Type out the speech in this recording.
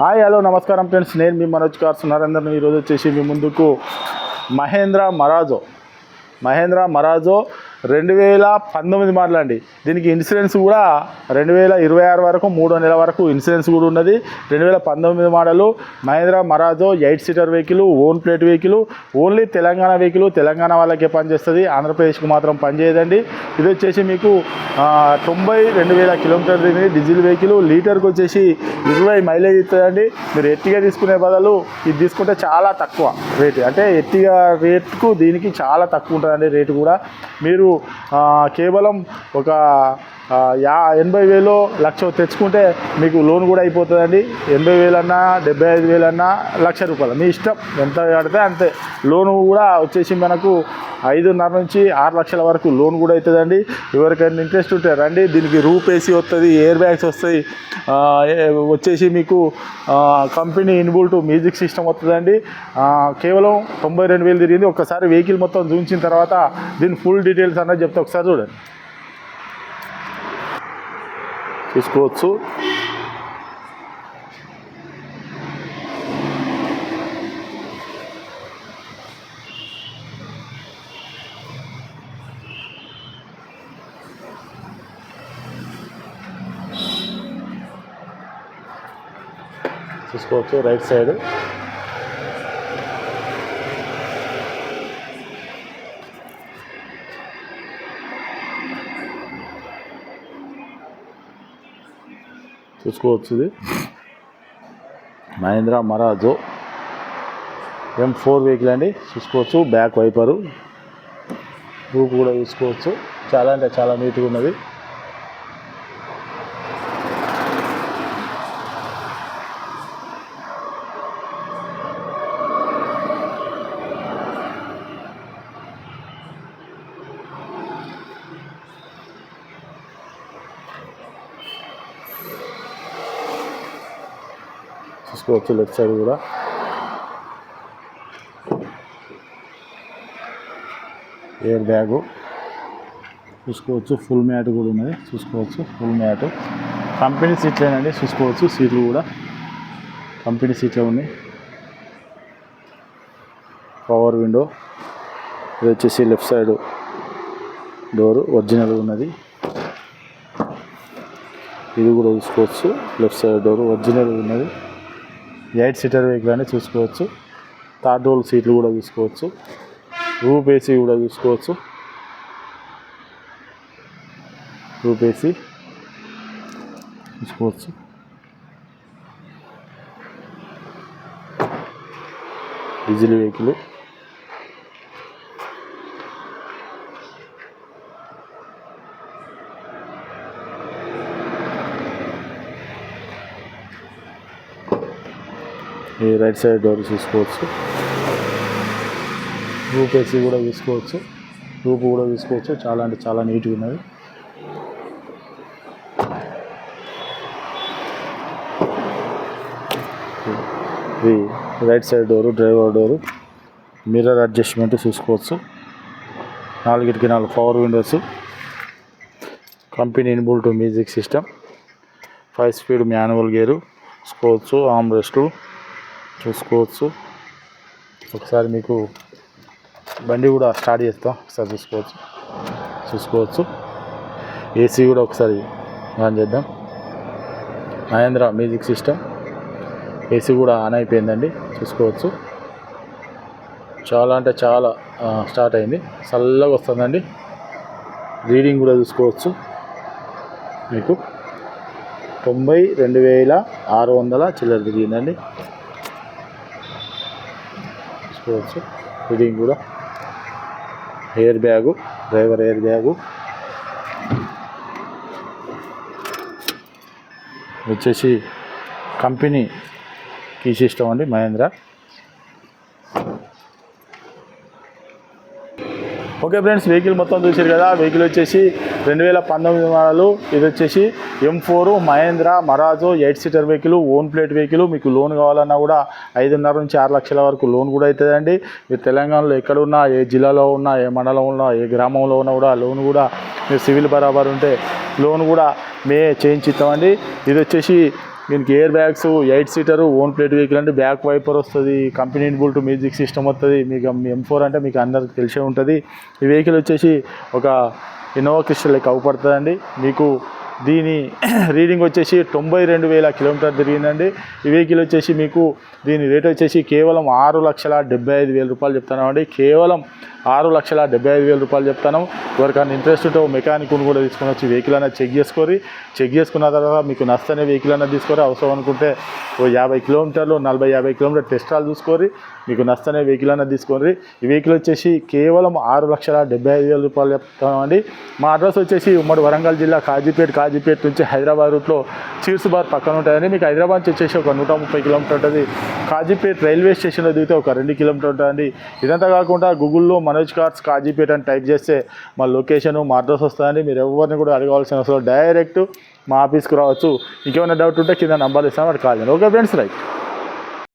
Hi hello నమస్కారం friends. నేను మీ Manoj cars నరేందర్ని ఈరోజు వచ్చేసి మీ ముందుకు మహేంద్ర మరాజో. మహేంద్ర మరాజో రెండు వేల పంతొమ్మిది మోడల్ దీనికి ఇన్సూరెన్స్ కూడా రెండు వేల ఇరవై ఆరు వరకు మూడో నెల వరకు ఇన్సూరెన్స్ కూడా ఉన్నది. రెండు వేల పంతొమ్మిది model Mahindra Marazzo eight seater vehicle own plate vehicle only Telangana vehicle Telangana వాళ్ళకే పనిచేస్తుంది. ఆంధ్రప్రదేశ్కి మాత్రం పనిచేయదండి. ఇది వచ్చేసి మీకు తొంభై రెండు వేల కిలోమీటర్ తిరిగింది డీజిల్ వెహికల్ లీటర్కి వచ్చేసి ఇరవై మైలేజ్ ఇస్తుందండి. మీరు ఎట్టిగా తీసుకునే బదులు ఇది తీసుకుంటే చాలా తక్కువ రేటు. అంటే ఎట్టిగా రేటుకు దీనికి చాలా తక్కువ ఉంటుందండి రేటు కూడా. మీరు కేవలం ఒక యా ఎనభై వేలు లక్ష తెచ్చుకుంటే మీకు లోన్ కూడా అయిపోతుందండి. ఎనభై వేలన్నా డెబ్బై ఐదు వేలన్నా లక్ష రూపాయలు. మీ ఇష్టం ఎంత కడితే అంతే. లోన్ కూడా వచ్చేసి మనకు ఐదున్నర నుంచి ఆరు లక్షల వరకు లోన్ కూడా అవుతుందండి ఎవరికైనా ఇంట్రెస్ట్ ఉంటే రండి. దీనికి రూప్ ఏసీ వస్తుంది ఎయిర్ బ్యాగ్స్ వస్తాయి. వచ్చేసి మీకు కంపెనీ ఇన్బుల్ట్ మ్యూజిక్ సిస్టమ్ వస్తుందండి. కేవలం తొంభై రెండు వేలు తిరిగింది. ఒకసారి వెహికల్ మొత్తం చూపించిన తర్వాత దీని ఫుల్ డీటెయిల్స్ అన్నది చెప్తే ఒకసారి చూడండి. చూసుకోవచ్చు చూసుకోవచ్చు రైట్ సైడ్. చూసుకోవచ్చు ఇది Mahindra Marazzo M four vehicle అండి. చూసుకోవచ్చు. బ్యాక్ వైపరు రూప్ కూడా చూసుకోవచ్చు. చాలా అంటే చాలా నీట్గా ఉన్నది. చూసుకోవచ్చు లెఫ్ట్ సైడ్ కూడా. Air bag. చూసుకోవచ్చు ఫుల్ మ్యాట్ కూడా ఉన్నది. చూసుకోవచ్చు ఫుల్ మ్యాట్. కంపెనీ సీట్లేనండి చూసుకోవచ్చు సీట్లు కూడా. కంపెనీ సీట్లే ఉన్నాయి. పవర్ విండో ఇది వచ్చేసి లెఫ్ట్ సైడ్ డోర్ ఒరిజినల్ ఉన్నది. ఇది కూడా చూసుకోవచ్చు. లెఫ్ట్ సైడ్ డోర్ ఒరిజినల్ ఉన్నది. ఎయిట్ సీటర్ వెహికల్ అని చూసుకోవచ్చు. థర్డ్ రోల్ సీట్లు కూడా చూసుకోవచ్చు. రూప్ ఏసీ కూడా చూసుకోవచ్చు. రూప్ ఏసీ చూసుకోవచ్చు. డీజిల్ వెహికల్ ఈ రైట్ సైడ్ డోర్ చూసుకోవచ్చు రూప్ ఏసీ కూడా తీసుకోవచ్చు. రూప్ కూడా తీసుకోవచ్చు. చాలా అంటే చాలా నీట్గా ఉన్నది. ఇది right side door driver door mirror adjustment చూసుకోవచ్చు నాలుగిటికి నాలుగు power windows company inbuilt music system five speed manual gear చూసుకోవచ్చు ఆమ్ రెస్ట్లు చూసుకోవచ్చు. ఒకసారి మీకు బండి కూడా స్టార్ట్ చేస్తాం. ఒకసారి చూసుకోవచ్చు. చూసుకోవచ్చు. ఏసీ కూడా ఒకసారి ఆన్ చేద్దాం. Mahindra music system. ఏసీ కూడా ఆన్ అయిపోయిందండి. చూసుకోవచ్చు. చాలా అంటే చాలా స్టార్ట్ అయింది. చల్లగా వస్తుందండి. రీడింగ్ కూడా చూసుకోవచ్చు మీకు. తొంభై రెండు వేల ఆరు వందల చిల్లర తిరిగిందండి చూడవచ్చు రీడింగ్ కూడా. Air bag driver air bag. వచ్చేసి కంపెనీ కీ సిస్టమ్ అండి మహేంద్ర. ఓకే ఫ్రెండ్స్ వెహికల్ మొత్తం చూసారు కదా వెహికల్ వచ్చేసి రెండు వేల పంతొమ్మిది మోడలు ఇది వచ్చేసి M four Mahindra Marazzo eight seater vehicle own plate vehicle. మీకు లోన్ కావాలన్నా కూడా ఐదున్నర నుంచి ఆరు లక్షల వరకు లోన్ కూడా అవుతుందండి మీరు తెలంగాణలో ఎక్కడున్నా ఏ జిల్లాలో ఉన్నా ఏ మండలంలో ఉన్నా ఏ గ్రామంలో ఉన్నా కూడా లోన్ కూడా మీరు సివిల్ బరాబర్ ఉంటే లోన్ కూడా మే చేయించిస్తామండి. ఇది వచ్చేసి దీనికి air bags eight seater own plate vehicle అంటే బ్యాక్ వైపర్ వస్తుంది కంపెనీ బుల్ట్ మ్యూజిక్ సిస్టమ్ వస్తుంది మీకు ఎం ఫోర్ అంటే మీకు అందరికి తెలిసే ఉంటుంది. ఈ వెహికల్ వచ్చేసి ఒక ఇన్నోవా క్రిస్టల్ లెక్క అవుపడుతుందండి మీకు దీని రీడింగ్ వచ్చేసి తొంభై రెండు వేల కిలోమీటర్ తిరిగిందండి. ఈ వెహికల్ వచ్చేసి మీకు దీని రేట్ వచ్చేసి కేవలం ఆరు లక్షల డెబ్బై ఐదు వేల రూపాయలు చెప్తున్నామండి కేవలం ఆరు లక్షల డెబ్బై ఐదు వేల రూపాయలు చెప్తాను ఎవరికైనా ఇంట్రెస్ట్ ఉంటే ఓ కూడా తీసుకొని వచ్చి వెహికల్ అనేది చెక్ చేసుకొని చెక్ చేసుకున్న తర్వాత మీకు నచ్చనే వెహికల్ అనేది తీసుకొని అవసరం అనుకుంటే ఓ యాభై కిలోమీటర్లు నలభై యాభై కిలోమీటర్ టెస్టాలు చూసుకొని మీకు నచ్చనే వెహికల్ అనేది తీసుకొని ఈ వెహికల్ వచ్చేసి కేవలం ఆరు లక్షల డెబ్బై ఐదు వేల రూపాయలు చెప్తామండి మా అడ్రస్ వచ్చేసి ఉమ్మడి వరంగల్ జిల్లా కాజీపేట కాజీపేట నుంచి హైదరాబాద్ రూట్లో చీర్స్ బార్ పక్కన ఉంటాయండి మీకు హైదరాబాద్ నుంచి వచ్చేసి ఒక నూట ముప్పై కిలోమీటర్ ఉంటుంది. కాజీపేట రైల్వే స్టేషన్లో దిగితే ఒక రెండు కిలోమీటర్ ఉంటుందండి. ఇదంతా కాకుండా గూగుల్లో మనోజ్ కార్స్ కాజీపేట అని టైప్ చేస్తే మా లొకేషన్ మా అడ్రస్ వస్తుందండి. మీరు ఎవరిని కూడా అడగవలసిన అవసరం డైరెక్ట్ మా ఆఫీస్కి రావచ్చు. ఇంకేమైనా డౌట్ ఉంటే కింద నంబర్ ఇస్తాను. వాడు కాల్ ఓకే ఫ్రెండ్స్ రైట్.